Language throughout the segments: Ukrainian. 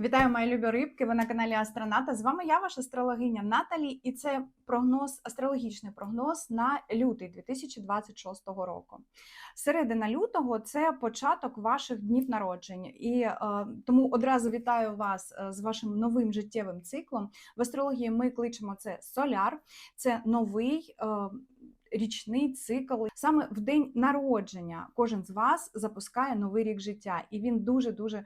Вітаю, мої любі рибки! Ви на каналі Астроната. З вами я, ваша астрологиня Наталі, і це прогноз, астрологічний прогноз на лютий 2026 року. Середина лютого це початок ваших днів народжень, і е, тому одразу вітаю вас е, з вашим новим життєвим циклом. В астрології ми кличемо це соляр, це новий. Е, річний цикл. Саме в день народження кожен з вас запускає новий рік життя, і він дуже дуже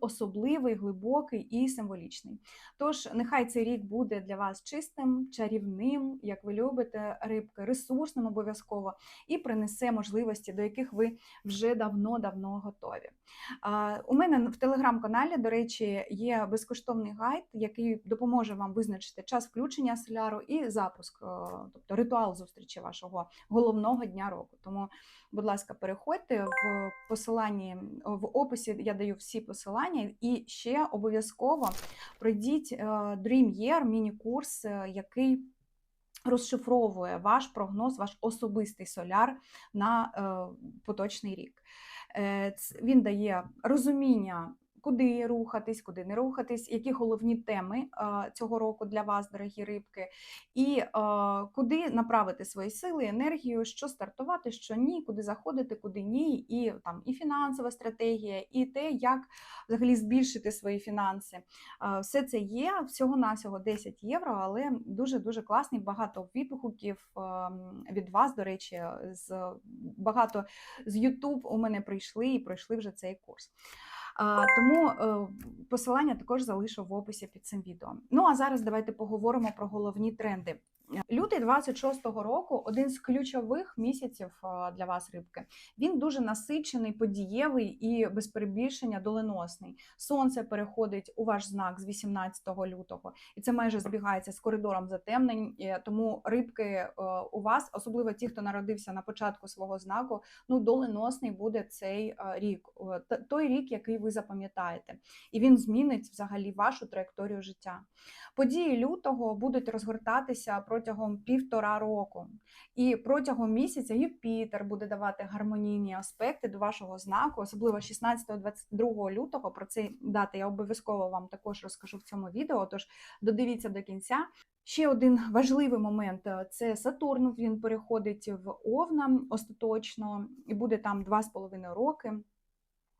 особливий, глибокий і символічний. Тож, нехай цей рік буде для вас чистим, чарівним, як ви любите, рибки, ресурсним обов'язково, і принесе можливості, до яких ви вже давно-давно готові. У мене в телеграм-каналі, до речі, є безкоштовний гайд, який допоможе вам визначити час включення соляру і запуск, тобто ритуал зустрічі зустрічі вашого головного дня року. Тому, будь ласка, переходьте в посиланні в описі. Я даю всі посилання, і ще обов'язково пройдіть е, Dream Year, міні-курс, е, який розшифровує ваш прогноз, ваш особистий соляр на е, поточний рік. Він дає розуміння куди рухатись, куди не рухатись, які головні теми цього року для вас, дорогі рибки, і куди направити свої сили, енергію, що стартувати, що ні, куди заходити, куди ні, і там і фінансова стратегія, і те, як взагалі збільшити свої фінанси. Все це є всього-навсього 10 євро, але дуже-дуже класний, багато відгуків від вас, до речі, з багато з YouTube у мене прийшли і пройшли вже цей курс. Тому е, посилання також залишу в описі під цим відео. Ну а зараз давайте поговоримо про головні тренди. Лютий 26-го року один з ключових місяців для вас, рибки. Він дуже насичений, подієвий і без перебільшення доленосний. Сонце переходить у ваш знак з 18 лютого, і це майже збігається з коридором затемнень. Тому рибки е, у вас, особливо ті, хто народився на початку свого знаку, ну доленосний буде цей е, рік, той рік, який ви запам'ятаєте, і він змінить взагалі вашу траєкторію життя. Події лютого будуть розгортатися протягом півтора року. І протягом місяця Юпітер буде давати гармонійні аспекти до вашого знаку, особливо 16-22 лютого. Про це дати я обов'язково вам також розкажу в цьому відео. Тож додивіться до кінця. Ще один важливий момент це Сатурн. Він переходить в Овна остаточно і буде там 2,5 роки.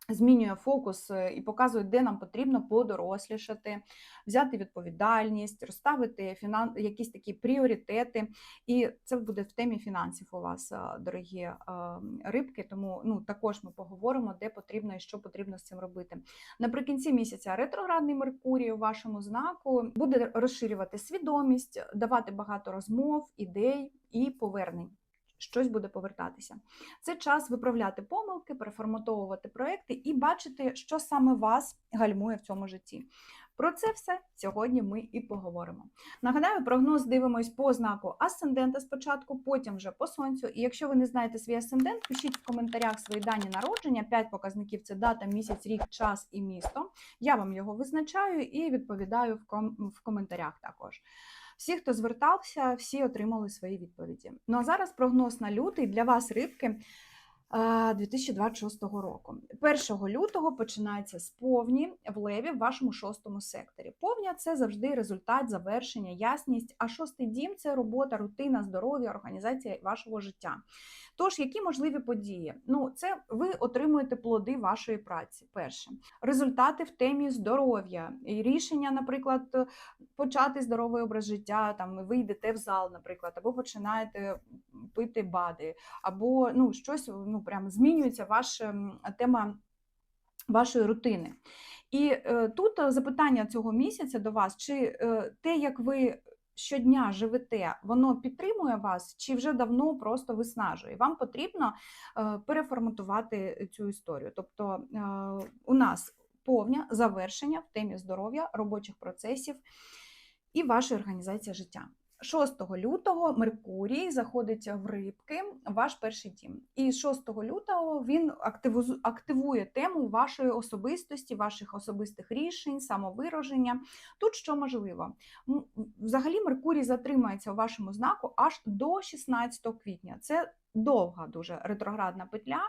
Змінює фокус е, і показує, де нам потрібно подорослішати, взяти відповідальність, розставити фінан... якісь такі пріоритети. І це буде в темі фінансів у вас, е, дорогі е, рибки. Тому ну, також ми поговоримо, де потрібно і що потрібно з цим робити. Наприкінці місяця ретроградний Меркурій у вашому знаку буде розширювати свідомість, давати багато розмов, ідей і повернень щось буде повертатися. Це час виправляти помилки, переформатовувати проекти і бачити, що саме вас гальмує в цьому житті. Про це все сьогодні ми і поговоримо. Нагадаю, прогноз дивимось по знаку асцендента спочатку, потім вже по сонцю. І якщо ви не знаєте свій асцендент, пишіть в коментарях свої дані народження. П'ять показників це дата, місяць, рік, час і місто. Я вам його визначаю і відповідаю в, ком в коментарях також. Всі, хто звертався, всі отримали свої відповіді. Ну а зараз прогноз на лютий для вас, рибки. 2026 року. 1 лютого починається з повні в леві в вашому шостому секторі. Повня це завжди результат, завершення, ясність. А шостий дім це робота, рутина, здоров'я, організація вашого життя. Тож, які можливі події? Ну, це ви отримуєте плоди вашої праці. Перше, результати в темі здоров'я, і рішення, наприклад, почати здоровий образ життя. Там ви йдете в зал, наприклад, або починаєте пити бади, або ну щось ну прям змінюється ваша тема вашої рутини. І е, тут запитання цього місяця до вас: чи е, те, як ви щодня живете, воно підтримує вас, чи вже давно просто виснажує? Вам потрібно е, переформатувати цю історію. Тобто е, у нас повне завершення в темі здоров'я, робочих процесів і вашої організації життя. 6 лютого Меркурій заходить в рибки, ваш перший дім. І 6 лютого він активує тему вашої особистості, ваших особистих рішень, самовираження. Тут що можливо? Взагалі, Меркурій затримається у вашому знаку аж до 16 квітня. Це довга, дуже ретроградна петля.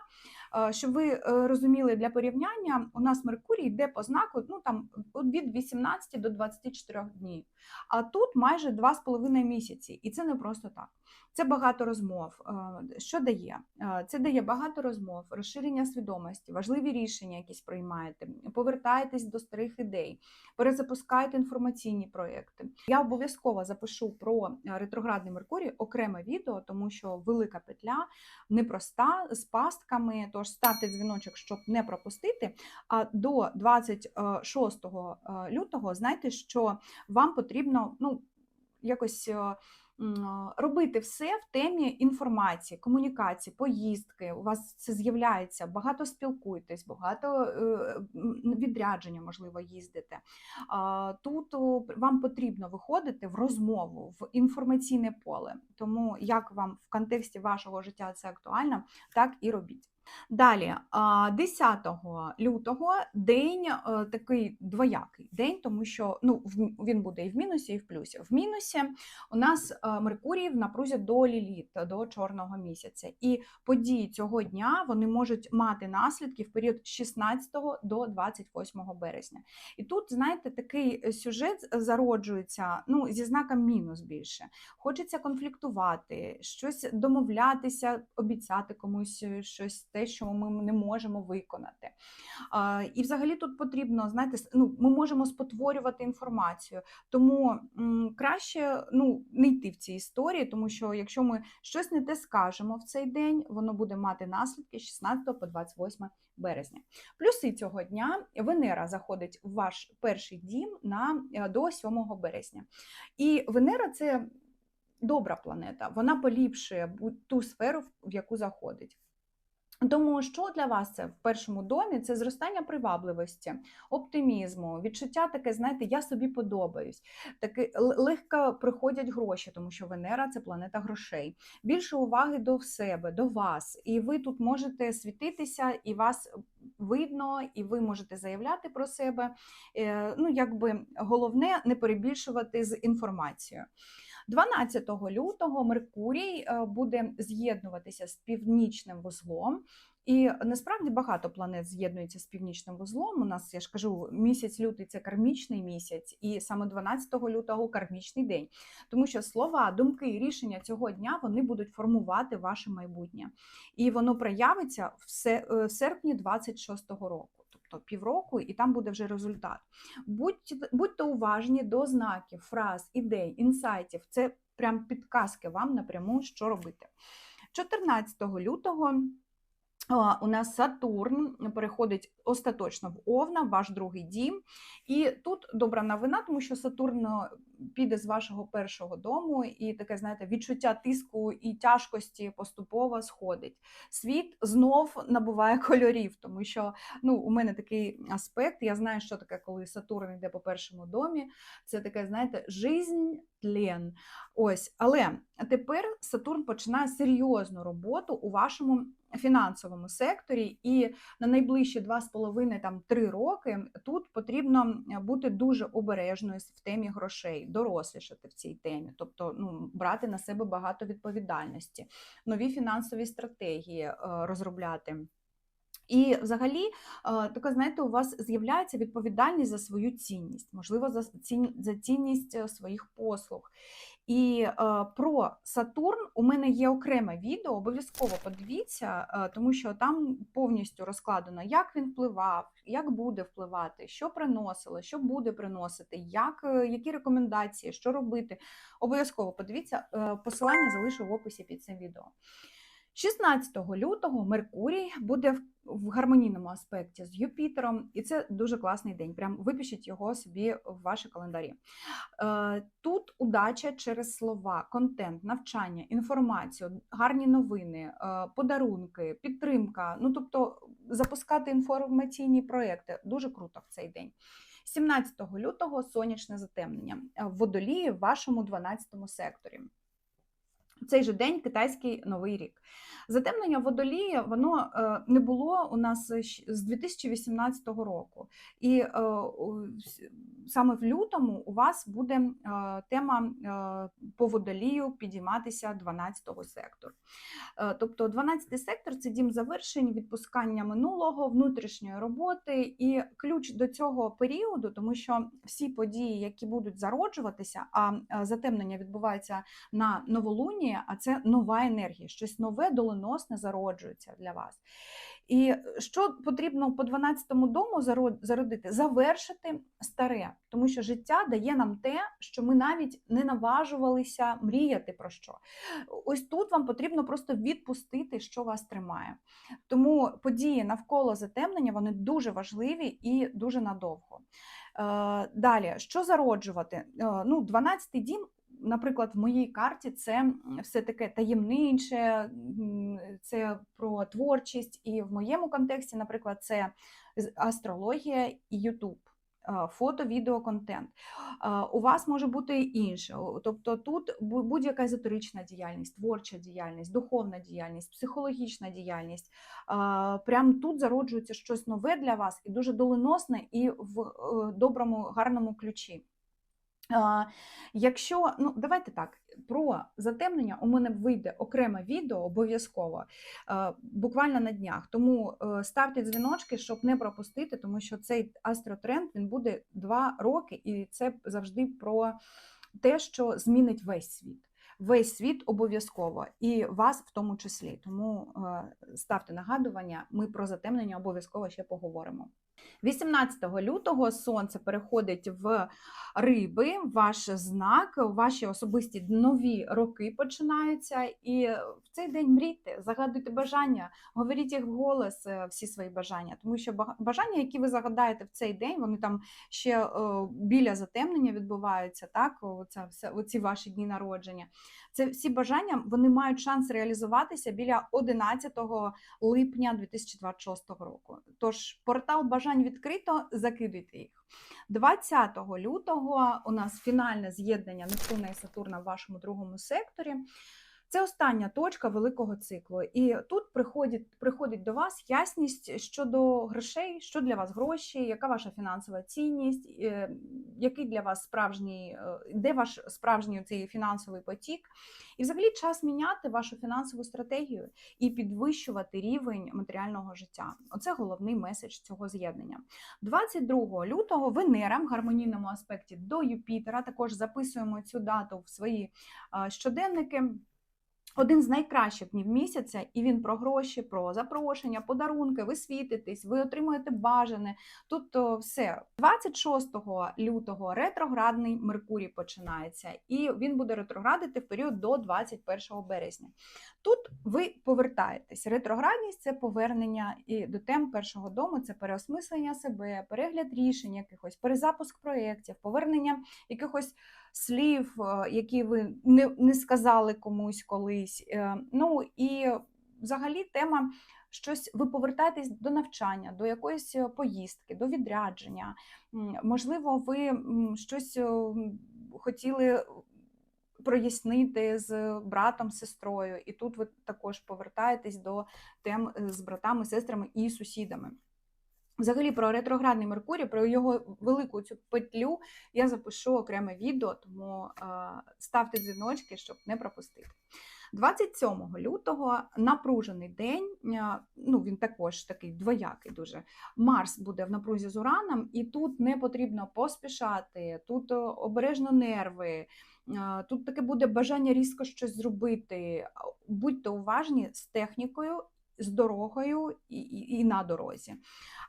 Щоб ви е, розуміли для порівняння, у нас Меркурій йде по знаку ну там від 18 до 24 днів. А тут майже 2,5 місяці, і це не просто так. Це багато розмов. Е, Що дає? Е, Це дає багато розмов, розширення свідомості, важливі рішення, якісь приймаєте, повертаєтесь до старих ідей, перезапускаєте інформаційні проекти. Я обов'язково запишу про е, ретроградний Меркурій окреме відео, тому що велика петля непроста з пастками. Тож ставте дзвіночок, щоб не пропустити. А до 26 лютого знайте, що вам потрібно ну, якось. Робити все в темі інформації, комунікації, поїздки. У вас це з'являється, багато спілкуєтесь, багато е, відрядження, можливо, їздите. Тут вам потрібно виходити в розмову, в інформаційне поле. Тому як вам в контексті вашого життя це актуально, так і робіть. Далі, 10 лютого день е, такий двоякий день, тому що ну, він буде і в мінусі, і в плюсі. В мінусі у нас е, Меркурій в напрузі до Ліліт, до чорного місяця. І події цього дня вони можуть мати наслідки в період з 16 до 28 березня. І тут, знаєте, такий сюжет зароджується ну, зі знаком мінус більше. Хочеться конфліктувати, щось домовлятися, обіцяти комусь е, щось, те, що ми не можемо виконати. І взагалі тут потрібно, знаєте, ну, ми можемо спотворювати інформацію. Тому краще ну, не йти в ці історії, тому що якщо ми щось не те скажемо в цей день, воно буде мати наслідки 16 по 28 березня. Плюси цього дня Венера заходить в ваш перший дім на, е, до 7 березня. І Венера це добра планета, вона поліпшує ту сферу, в яку заходить. Тому що для вас це в першому домі це зростання привабливості, оптимізму, відчуття таке, знаєте, я собі подобаюсь. Таке легко приходять гроші, тому що Венера це планета грошей. Більше уваги до себе, до вас. І ви тут можете світитися, і вас видно, і ви можете заявляти про себе. Е, Ну, якби головне не перебільшувати з інформацією. 12 лютого Меркурій е, буде з'єднуватися з північним вузлом. І насправді багато планет з'єднується з північним вузлом. У нас, я ж кажу, місяць лютий це кармічний місяць, і саме 12 лютого кармічний день. Тому що слова, думки і рішення цього дня вони будуть формувати ваше майбутнє. І воно проявиться в е, в серпні 26-го року. Тобто півроку, і там буде вже результат. Будьте, будьте уважні до знаків, фраз, ідей, інсайтів. Це прям підказки вам напряму, що робити. 14 лютого у нас Сатурн переходить остаточно в Овна, ваш другий дім. І тут добра новина, тому що Сатурн е, піде з вашого першого дому, і таке, знаєте, відчуття тиску і тяжкості поступово сходить. Світ знов набуває кольорів, тому що ну, у мене такий аспект. Я знаю, що таке, коли Сатурн йде по першому домі. Це таке, знаєте, жизнь тлен. Ось, але тепер Сатурн починає серйозну роботу у вашому фінансовому секторі, і на найближчі 2,5-3 роки тут потрібно бути дуже обережною в темі грошей, дорослішати в цій темі, тобто ну, брати на себе багато відповідальності, нові фінансові стратегії е, розробляти. І взагалі, е, така, знаєте, у вас з'являється відповідальність за свою цінність, можливо, за цінність е, своїх послуг. І е, про Сатурн у мене є окреме відео, обов'язково подивіться, е, тому що там повністю розкладено, як він впливав, як буде впливати, що приносило, що буде приносити, як, е, які рекомендації, що робити. Обов'язково подивіться, е, посилання залишу в описі під цим відео. 16 лютого Меркурій буде в- гармонійному аспекті з Юпітером, і це дуже класний день. Прям випишіть його собі в ваші календарі. Е, Тут удача через слова, контент, навчання, інформацію, гарні новини, е, подарунки, підтримка. Ну тобто запускати інформаційні проекти дуже круто в цей день. 17 лютого сонячне затемнення е, в водолії в вашому 12 секторі. В цей же день китайський новий рік. Затемнення водолія воно е, не було у нас з 2018 року. І е, саме в лютому у вас буде е, тема е, по водолію підійматися 12-го сектору. Е, Тобто 12-й сектор це дім завершень, відпускання минулого, внутрішньої роботи і ключ до цього періоду, тому що всі події, які будуть зароджуватися, а затемнення відбувається на новолунні, а це нова енергія, щось нове, доленосне зароджується для вас. І що потрібно по 12-му дому заро- зародити? Завершити старе, тому що життя дає нам те, що ми навіть не наважувалися мріяти про що. Ось тут вам потрібно просто відпустити, що вас тримає. Тому події навколо затемнення вони дуже важливі і дуже надовго. Е, Далі, що зароджувати? Е, Ну, 12-й дім. Наприклад, в моїй карті це все таке таємниче, це про творчість, і в моєму контексті, наприклад, це астрологія і Ютуб. Фото, відео, контент. У вас може бути і інше. Тобто тут будь-яка езотерична діяльність, творча діяльність, духовна діяльність, психологічна діяльність. Прямо тут зароджується щось нове для вас і дуже доленосне, і в е, доброму, гарному ключі. Якщо, ну давайте так, про затемнення у мене вийде окреме відео обов'язково, буквально на днях. Тому е, ставте дзвіночки, щоб не пропустити, тому що цей астротренд він буде два роки, і це завжди про те, що змінить весь світ. Весь світ обов'язково, і вас в тому числі. Тому е, ставте нагадування, ми про затемнення обов'язково ще поговоримо. 18 лютого сонце переходить в риби, ваш знак, ваші особисті нові роки починаються. І в цей день мрійте, загадуйте бажання, говоріть їх вголос, е, всі свої бажання, тому що бажання, які ви загадаєте в цей день, вони там ще е, біля затемнення відбуваються. Так, оці ваші дні народження. Це всі бажання вони мають шанс реалізуватися біля 11 липня 2026 року. Тож портал бажань відкрито, закидуйте їх. 20 лютого у нас фінальне з'єднання Нептуна і Сатурна в вашому другому секторі. Це остання точка великого циклу. І тут приходить, приходить до вас ясність щодо грошей, що для вас гроші, яка ваша фінансова цінність, е, який для вас справжній, е, де ваш справжній цей фінансовий потік. І взагалі час міняти вашу фінансову стратегію і підвищувати рівень матеріального життя. Оце головний меседж цього з'єднання. 22 лютого Венера в гармонійному аспекті до Юпітера. Також записуємо цю дату в свої щоденники. Один з найкращих днів місяця, і він про гроші, про запрошення, подарунки. Ви світитесь, ви отримуєте бажане. Тут все 26 лютого ретроградний Меркурій починається, і він буде ретроградити в період до 21 березня. Тут ви повертаєтесь. Ретроградність це повернення і до тем першого дому, це переосмислення себе, перегляд рішень, якихось перезапуск проєктів, повернення якихось слів, е, які ви не, не сказали комусь колись. Е, Ну і взагалі тема щось ви повертаєтесь до навчання, до якоїсь е, поїздки, до відрядження. Можливо, ви щось е, хотіли прояснити з братом, сестрою, і тут ви також повертаєтесь до тем з братами, сестрами і сусідами. Взагалі про ретроградний Меркурій, про його велику цю петлю я запишу окреме відео, тому ставте дзвіночки, щоб не пропустити. 27 лютого напружений день, е, ну він також такий двоякий дуже. Марс буде в напрузі з Ураном, і тут не потрібно поспішати, тут е, обережно нерви, е, тут таке буде бажання різко щось зробити. Будьте уважні з технікою, з дорогою і, і, і на дорозі.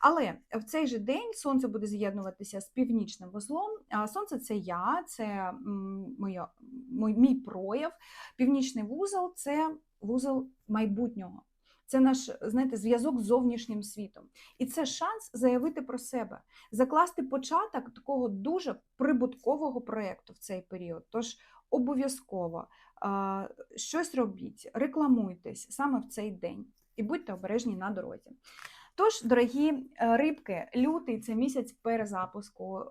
Але в цей же день сонце буде з'єднуватися з північним вузлом. А сонце це я, це моя, мій, мій прояв. Північний вузол це вузол майбутнього. Це наш знаєте, зв'язок з зовнішнім світом. І це шанс заявити про себе, закласти початок такого дуже прибуткового проєкту в цей період. Тож обов'язково щось робіть, рекламуйтесь саме в цей день і будьте обережні на дорозі. Тож, дорогі е, рибки, лютий це місяць перезапуску. е,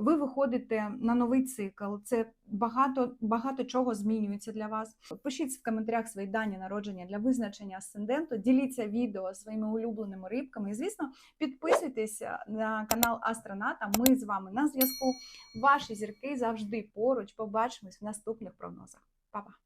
Ви виходите на новий цикл. Це багато багато чого змінюється для вас. Пишіть в коментарях свої дані народження для визначення асценденту. Діліться відео своїми улюбленими рибками. І, звісно, підписуйтесь на канал Астроната. Ми з вами на зв'язку. Ваші зірки завжди поруч. Побачимось в наступних прогнозах. Па-па!